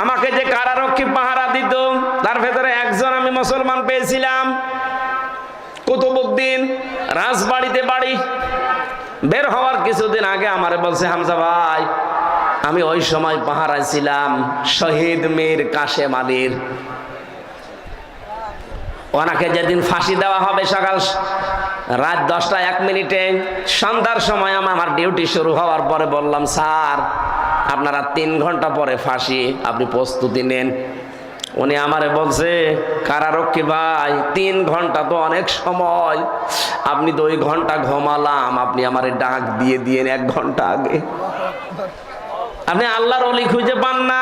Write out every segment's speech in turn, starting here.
আমাকে যে কারারক্ষী পাহারা দিত, তার ভেতরে একজন আমি মুসলমান পেয়েছিলাম। কুতুবুদ্দিন রাজবাড়িতে বাড়ি। বের হওয়ার কিছুদিন আগে আমারে বলছে, হামজা ভাই, আমি ওই সময় পাহারায় ছিলাম, শহীদ মীর কাশেম আলীর। ওনাকে যেদিন ফাঁসি দেওয়া হবে সকাল রাত দশটা এক মিনিটে, সন্ধ্যার সময় আমার ডিউটি শুরু হওয়ার পরে বললাম, স্যার আপনারা তিন ঘণ্টা পরে ফাঁসি, আপনি প্রস্তুতি নেন। উনি আমারে বলছে, কারারক্ষী ভাই, তিন ঘণ্টা তো অনেক সময়। আপনি তো ওই ঘণ্টা ঘুমালাম, আপনি আমারে ডাক দিয়ে দিয়ে এক ঘণ্টা আগে। আপনি আল্লাহর অলি খুঁজে পান না।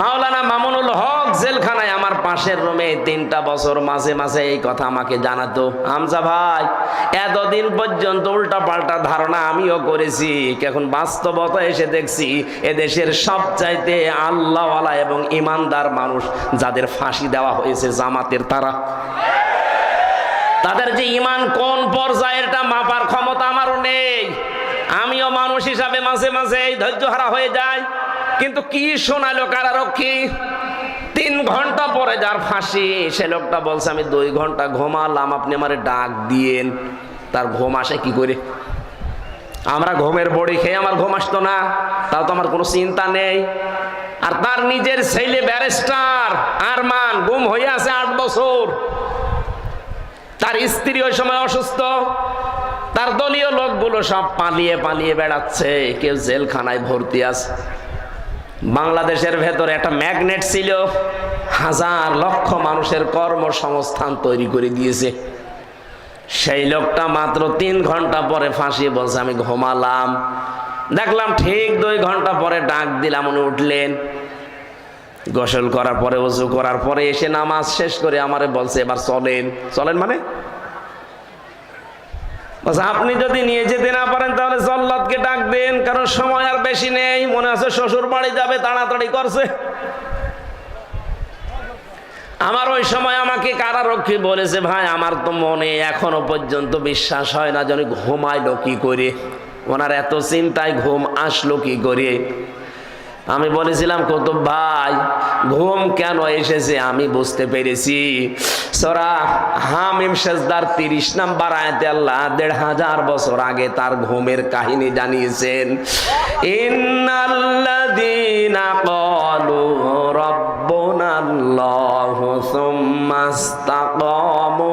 মাওলানা মামুনুল হক জেলখানায় আমার পাশের রুমে তিনটা বছর মাঝে মাঝে এই কথা আমাকে জানাতো। হামজা ভাই, এতদিন পর্যন্ত উল্টা পাল্টা ধারণা আমিও করেছি এখন বাস্তবতা এসে দেখছি, এদেশের সবচাইতে আল্লাহওয়ালা এবং ইমানদার মানুষ যাদের ফাঁসি দেওয়া হয়েছে জামাতের তারা। তাদের যে ইমান কোন পর্যায়েরটা মাপার ক্ষমতা আমারও নেই। আমিও মানুষ হিসাবে মাঝে মাঝে ধৈর্য হারা হয়ে যায় কিন্তু কি শোনালো কারারক্ষী? ঘণ্টা পরে যার ফাঁসি, সে লোকটা বলছে, আমি দুই ঘণ্টা ঘুমালাম, আপনি আমারে ডাক দিয়েন। তার ঘুম আসে কি করে? আমরা ঘুমের বড়ি খেয়ে আমার ঘুম আসতো না, তাও তো আমার কোনো চিন্তা নেই। আর তার নিজের ছেলে ব্যারিস্টার আরমান গুম হয়ে আছে আট বছর। তার স্ত্রী ওই সময় অসুস্থ। তার দলীয় লোকগুলো সব পালিয়ে পালিয়ে বেড়াচ্ছে, কেউ জেলখানায় ভর্তি আছে। বাংলাদেশের ভেতরে একটা ম্যাগনেট ছিল। হাজার লক্ষ মানুষের কর্মসংস্থান তৈরি করে দিয়েছে। সেই লোকটা মাত্র তিন ঘণ্টা পরে ফাঁসি বলছে, আমি ঘুমালাম। দেখলাম ঠিক দুই ঘণ্টা পরে ডাক দিলাম, উনি উঠলেন। গোসল করার পরে, উজু করার পরে এসে নামাজ শেষ করে আমারে বলছে, এবার চলেন। চলেন মানে? আপনি যদি নিয়ে যেতে না পারেন তাহলে জল্লাদকে ডাক দেন, কারণ সময় আর বেশি নেই। মনে আছে শ্বশুর বাড়ি যাবে, তাড়াতাড়ি করছে। আমার ওই সময় আমাকে কারারক্ষী বলেছে, ভাই, আমার তো মনে এখনও পর্যন্ত বিশ্বাস হয় না যেন ঘুমাইলো কি করে। ওনার এত চিন্তায় ঘুম আসলো কি করে? আমি বলেছিলাম কত ভাই, ঘুম কেন এসেছে আমি বুঝতে পেরেছি। সরা হামিম সেজদার তিরিশ নাম্বার আয়াতে আল্লাহ দেড় হাজার বছর আগে তার ঘুমের কাহিনী জানিয়েছেন ইন্নাল্লাযীনা ইসতাকামু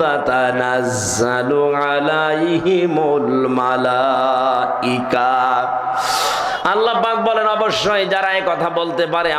তাতানাজ্জালু আলাইহিমুল মালাইকা আল্লাহ পাক বলেন অবশ্যই যারা এই কথা বলতে পারে